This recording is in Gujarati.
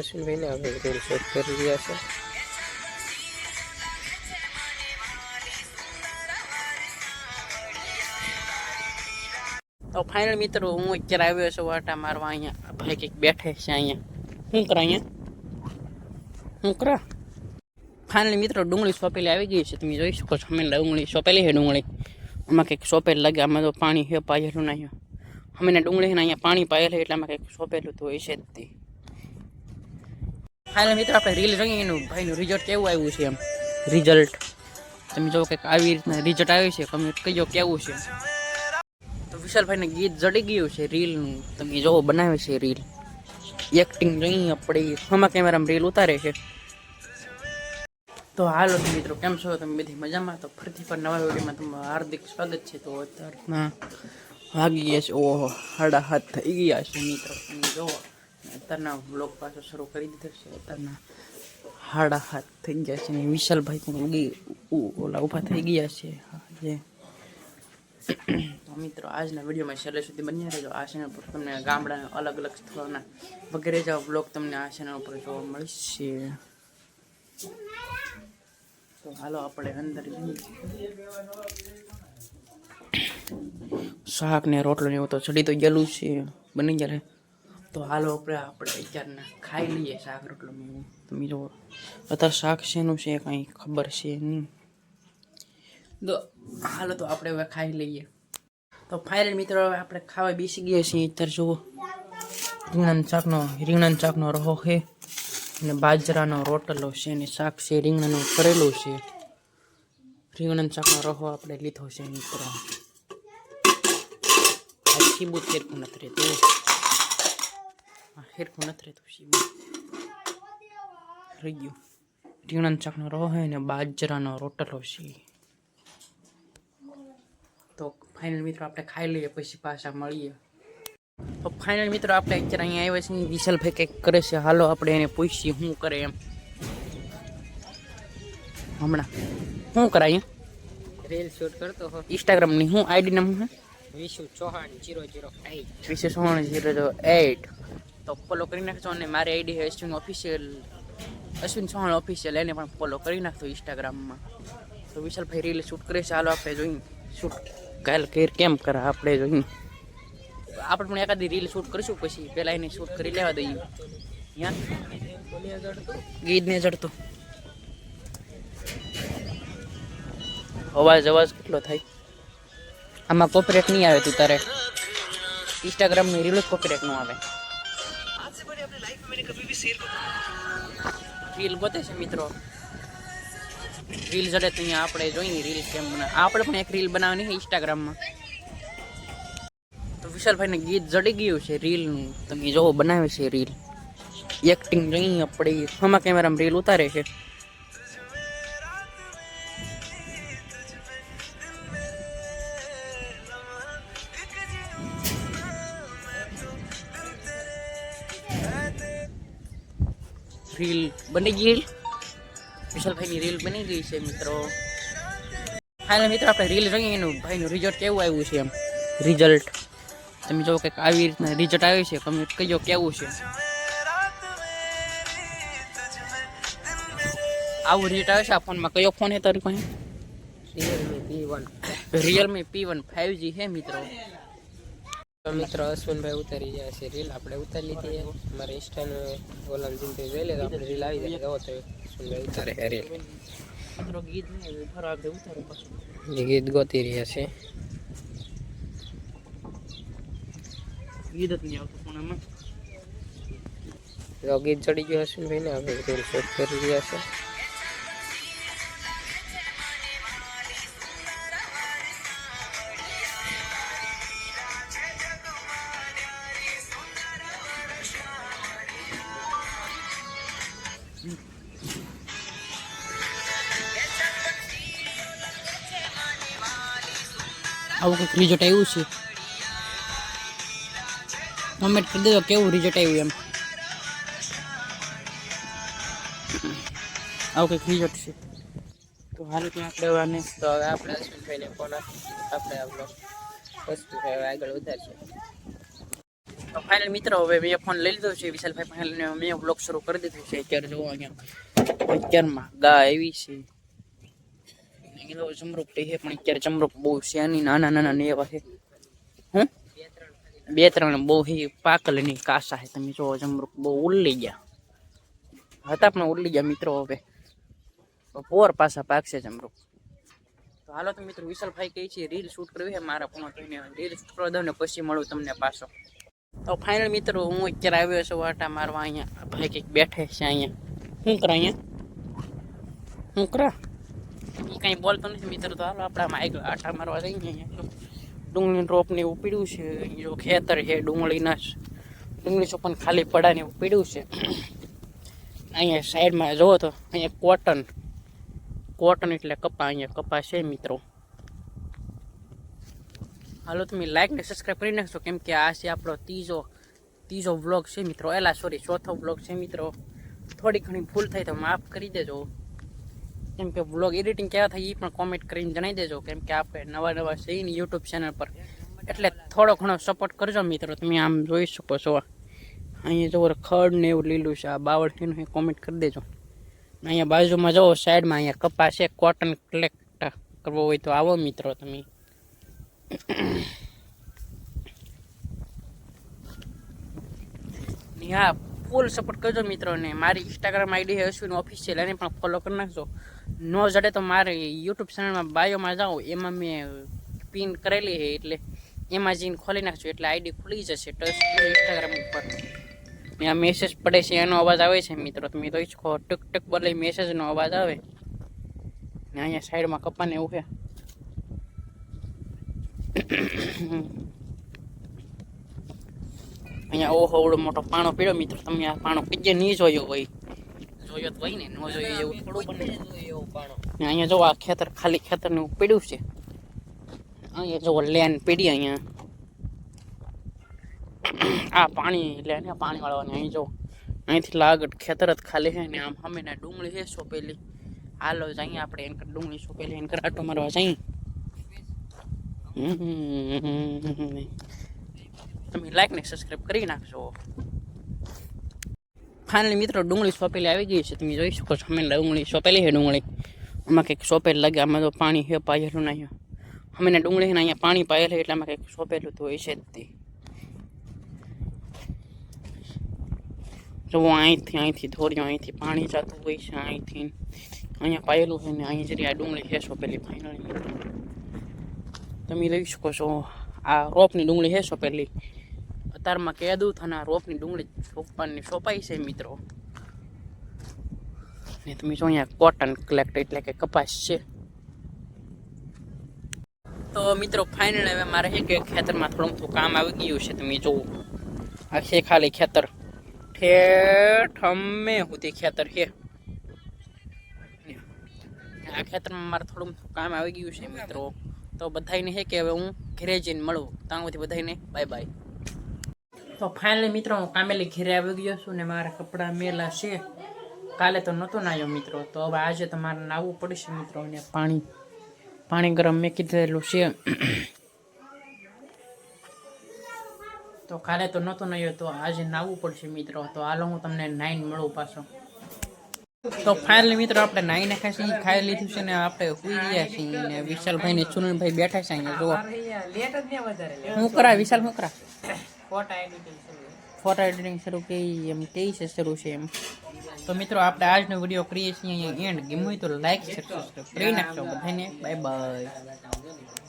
અશ્વિનભાઈને આપણે રીલ શૂટ કરી રહ્યા છે તો ફાઇનલ મિત્રો હું અત્યારે આવ્યો છું વાટા મારવા અહીંયા. ભાઈ કંઈક બેઠે છે અહીંયા. શું કરા અહીંયા? શું કરા? ફાઇનલી મિત્રો, ડુંગળી સોંપેલી આવી ગઈ છે. તમે જોઈ શકો છો અમે ડુંગળી સોંપેલી છે, ડુંગળી. આમાં કંઈક સોંપેલ લાગે, આમાં તો પાણી છે પાયેલું નહીં અમે ડુંગળી છે ને અહીંયા પાણી પાયેલું એટલે આમાં કંઈક સોંપેલું તો હોય છે જ તે. ફાઇનલ મિત્રો આપણે રીલ જોઈએ એનું ભાઈનું રિઝલ્ટ કેવું આવ્યું છે એમ? રિઝલ્ટ તમે જો કંઈક આવી રીતના રિઝલ્ટ આવ્યું છે કમેન્ટ કહીજો કેવું છે. તો વિશાલભાઈને ગીત જડી ગયું છે રીલનું તમે જોવો બનાવે છે રીલ એક્ટિંગ જોઈ આપણે હમા કેમેરામાં રીલ ઉતારે છે. તો હાલો મિત્રો કેમ છો? તમે બધી મજામાં? તો ફરીથી પણ નવા વિડીયોમાં તમારું હાર્દિક સ્વાગત છે. તો અત્યારના વાગી ગયા છે ઓહો સાડા હાથ થઈ ગયા છે મિત્રો તમે જોવો. અત્યારના બ્લોગ પાછો શરૂ કરી દીધો છે. અત્યારના હાડા હાથ થઈ ગયા છે અને વિશાલભાઈ પણ ઉગી ઓલા ઊભા થઈ ગયા છે. જે. તો મિત્રો, આજના વિડીયોમાં છેલ્લે સુધી બન્યા રહેજો. આ ચેનલ પર તમને ગામડાના અલગ અલગ સ્થળોના વગેરે જેવા બ્લોગ તમને આ ચેનલ ઉપર જોવા મળશે. તો હાલો, આપણે અંદર શાક ને રોટલો ને એવું તો ચડી તો ગયેલું છે. બની ગયા તો હાલો આપણે આપણે અત્યારના ખાઈ લઈએ શાક રોટલો તમે જો અત્યારે શાક શેનું છે કંઈ ખબર છે નહીં. તો હાલો તો આપણે હવે ખાઈ લઈએ. તો ફાઇનલ મિત્રો, હવે આપણે ખાવા બેસી ગયા છીએ અત્યારે જુઓ. રીંગણાના શાકનો રીંગણાના શાકનો રહો છે અને બાજરાનો રોટલો છે અને શાક છે, રીંગણાનું કરેલું છે. રીંગણાના શાકનો રહો આપણે લીધો છે મિત્રો. આ શીબુ હેરખું નથી રહેતું. હેરખું નથી રહેતું શીબુ રહી ગયું રીંગણાના ચાકનો રહો છે અને બાજરાનો રોટલો છે તો ફાઇનલ મિત્રો આપણે ખાઈ લઈએ પછી પાછા મળીએ તો ફાઇનલ મિત્રો આપણે અત્યારે અહીંયા આવ્યા છીએ વિશાલભાઈ કંઈક કરે છે હાલો આપણે એને પૂછીએ શું કરે એમ હમણાં શું કરાય રીલ શૂટ કરતો હો ઇન્સ્ટાગ્રામની શું આઈડી નામ છે Vishu Chauhan zero zero at Vishu Chauhan zero zero at તો ફોલો કરી નાખજો અને મારી આઈડી છે અશ્વિન ઓફિશિયલ અશ્વિન ચૌહાણ ઓફિશિયલ એને પણ ફોલો કરી નાખજો ઇન્સ્ટાગ્રામમાં તો વિશાલભાઈ રીલ શૂટ કરે છે, હાલો આપણે જોઈ શૂટ કાલ કેર કેમ કરે આપણે જોઈએ આપણે પણ એકાદી રીલ શૂટ કરીશું, પછી પહેલાં એને શૂટ કરી લેવા દઈએ. ગીતને ગીત ને અવાજ અવાજ કેટલો થાય? આમાં કોપરેટ નહીં આવે તું તારે. ઇન્સ્ટાગ્રામની રીલ જ કોપરેટનું આવે. રીલ ગોતે છે, મિત્રો. રીલ જડે તો અહીંયા આપણે જોઈએ રીલ કેમ બના આપણે પણ એક રીલ બનાવવાની છે ઇન્સ્ટાગ્રામમાં તો વિશાલભાઈને ગીત જડી ગયું છે રીલનું તમે જોવો, બનાવે છે રીલ એક્ટિંગ જોઈ આપણે. હમા કેમેરામાં રીલ ઉતારે છે. રીલ બની ગઈ. વિશાલભાઈની રીલ બની ગઈ છે મિત્રો. ફાઇનલ મિત્રો આપણે રીલ એનું ભાઈનું રિઝલ્ટ કેવું આવ્યું છે એમ? રિઝલ્ટ તમે જો કે આવી રીતના રિઝલ્ટ આવ્યું છે કમેન્ટ કહીજો કેવું છે. આવું રિઝલ્ટ આવ્યું છે આ ફોનમાં કયો ફોન છે તારી પાસે? Realme P one Realme P one five G છે મિત્રો. તો મિત્રો અશ્વિનભાઈ ઉતારી ગયા છે રીલ આપણે ઉતારી લીધી છે. મારા ઇન્સ્ટાનું ઓલા જિંદગી જોઈ લે તો આપણે રીલ આવી જાય. તો તો અશ્વિનભાઈ ઉતારે રીલ ગીત ગીત રહ્યા છે. ગીત ચડી ગયું અશ્વિનભાઈને આપણે રીલ શોટ કરી રહ્યા છે. આવું કંઈક રિઝલ્ટ આવ્યું છે. કમેન્ટ કરી દેજો કેવું રિઝલ્ટ આવ્યું એમ. આવું કંઈક રિઝલ્ટ છે. તો હાલ ત્યાં આપણે હવે આને તો હવે આપણે અશ્વિનભાઈને ફોન આપણે આપણો અશ્વિનભાઈ આગળ વધારશે. તો ફાઇનલ મિત્રો, હવે મેં ફોન લઈ લીધો છે. વિશાલભાઈ ફાઇનલ મેં બ્લોગ શરૂ કરી દીધું છે. અત્યારે જોવા અહીંયા. અત્યારમાં ગા આવી છે. અહીં તો જમરૂક છે પણ અત્યારે જમરૂક બહુ છે. આની નાના નાના ને એવા છે. હું? બે ત્રણ બહુ હી પાકલની કાસા છે. તમે જોવો, જમરૂક બહુ ઉલ્લી ગયા. હતા પણ ઉલ્લી ગયા મિત્રો હવે. પોર પાછા પાકશે જમરૂક. તો હાલો તો મિત્રો, વિશાલભાઈ કહે છે રીલ શૂટ કરવી છે મારા પૂર્ણ થઈને રીલ શૂટ કરવા દઉં ને પછી મળું તમને પાછો. તો ફાઇનલ મિત્રો, હું અત્યારે આવ્યો છું આટા મારવા અહીંયા. આ ભાઈ કંઈક બેઠે છે અહીંયા. શું કરા અહીંયા? શું કરા? એ કાંઈ બોલતો નથી, મિત્રો, તો હાલો આપણે આમાં આટા મારવા જઈએ અહીંયા. ડુંગળી રોપ ને એવું પીડ્યું છે જો ખેતર છે, ડુંગળીના. ડુંગળી ચોપન ખાલી પડા ને એવું પીડ્યું છે. અહીંયા સાઈડમાં જુઓ તો, અહીંયા કોટન કોટન એટલે કપા, અહીંયા કપા છે, મિત્રો. હાલો, તમે લાઈક ને સબસ્ક્રાઈબ કરી નાખશો, કેમ કે આ છે આપણો ત્રીજો ત્રીજો વ્લોગ છે, મિત્રો. એલા સોરી ચોથો વ્લોગ છે, મિત્રો. થોડી ઘણી ભૂલ થઈ તો માફ કરી દેજો. કેમ કે વ્લોગ એડિટિંગ કેવા થાય એ પણ કોમેન્ટ કરીને જણાવી દેજો. કેમ કે આપણે નવા નવા છે ને યુટ્યુબ ચેનલ પર. એટલે થોડો ઘણો સપોર્ટ કરજો મિત્રો. તમે આમ જોઈ શકો છો. અહીંયા જો ખડ ને એવું લીલું છે. આ બાવળ છે કોમેન્ટ કરી દેજો. અહીંયા બાજુમાં જુઓ, સાઈડમાં અહીંયા કપા છે કોટન કલેક્ટ કરવો હોય તો આવો મિત્રો તમે. હા ફૂલ સપોર્ટ કરજો મિત્રોને. મારી ઇન્સ્ટાગ્રામ આઈડી અશ્વિન ઓફિશિયલ એને પણ ફોલો કરી નાખજો. નો જડે તો મારે યુટ્યુબ ચેનલમાં બાયોમાં જાઓ, એમાં મેં પિન કરેલી છે એટલે એમાં જઈને ખોલી નાખજો, એટલે આઈડી ખુલી જશે ટચ ઇન્સ્ટાગ્રામ ઉપર. મેં આ મેસેજ પડે છે, એનો અવાજ આવે છે મિત્રો, તમે તો ઈચ્છો ટક ટક બોલે મેસેજનો અવાજ આવે. અહીંયા સાઈડમાં કપાને એવું છે. અહીંયા ઓહો ઓવડો મોટો પાણો પીડ્યો મિત્રો, તમે આ પાણો કીજે નહીં જોયો હોય. જોયો તો હોય ને, ન જોયો એવું થોડું બને અહીંયા જો આ ખેતર, ખાલી ખેતરનું પીડ્યું છે. અહીંયા જો લેન પીડી અહીંયા. આ પાણી લેન પાણી વાળવાની અહીં જો. અહીંથી લાગટ ખેતર જ ખાલી છે ને આમ ના ડુંગળી છે સોપેલી હાલો જઈએ આપણે એને ડુંગળી સોપેલી એને કર આટો મારવા જઈએ. હમ. તમે લાઈક ને સબસ્ક્રાઈબ કરી નાખજો. ફાઇનલી મિત્રો, ડુંગળી સોપેલી આવી ગઈ છે. તમે જોઈ શકો છો, અમે ડુંગળી સોપેલી છે, ડુંગળી. આમાં કંઈક સોપેલ લાગે, આમાં તો પાણી છે પાયેલું ના અહીંયા અમે ને ડુંગળી છે ને અહીંયા પાણી પાયેલું એટલે આમાં કંઈક સોપેલું તો હોય છે જ તે. જો અહીંથી અહીંથી ધોર્યો અહીંથી પાણી જતું હોય છે, અહીંથી. અહીંયા પાયેલું છે ને, અહીં જરી આ ડુંગળી છે સોપેલી ફાઇનલી તમે રહી શકો છો, આ રોપની ડુંગળી છે સોપેલી. અત્યારમાં કેદુ થાના રોપની ડુંગળી સોપાની સોપાઈ છે મિત્રો. ને તમે જો અહીંયા કોટન કલેક્ટ એટલે કે કપાસ છે. તો મિત્રો ફાઇનલ હવે મારે છે કે ખેતરમાં થોડું થોડું કામ આવી ગયું છે. તમે જુઓ. આ છે ખાલી ખેતર. ઠેઠ અમે સુધી ખેતર છે. આ ખેતરમાં મારે થોડું કામ આવી ગયું છે મિત્રો. તો બધાને છે કે હવે હું ઘરે જઈને મળું. ત્યાં સુધી બધાને બાય બાય તો ફાઇનલી મિત્રો હું કામેલી ઘેરે આવી ગયો છું ને મારા કપડાં મેલા છે. કાલે તો નહોતો નાયો મિત્રો તો હવે આજે તમારે મારે નાવું પડશે મિત્રો અને પાણી પાણી ગરમ મેં કીધેલું છે. તો કાલે તો નહોતો નાયો તો આજે નાવું પડશે મિત્રો તો હાલો હું તમને નાઈન મળું પાછો. તો ફાઇનલી મિત્રો આપણે નાઈ નાખ્યા છીએ ખાઈ લીધું છે ને આપણે સુઈ ગયા છીએ ને વિશાલભાઈ ને ચુનનભાઈ બેઠા છે અહીંયા જોવા હું કરા વિશાલ હું કરા ફોટા એડિટિંગ શરૂ કરી. એમ કઈ છે શરૂ છે એમ. તો મિત્રો આપણે આજનો વીડિયો કરીએ છીએ અહીંયા એન્ડ ગમ્યું તો લાઈક કરી નાખજો બધાને. Bye bye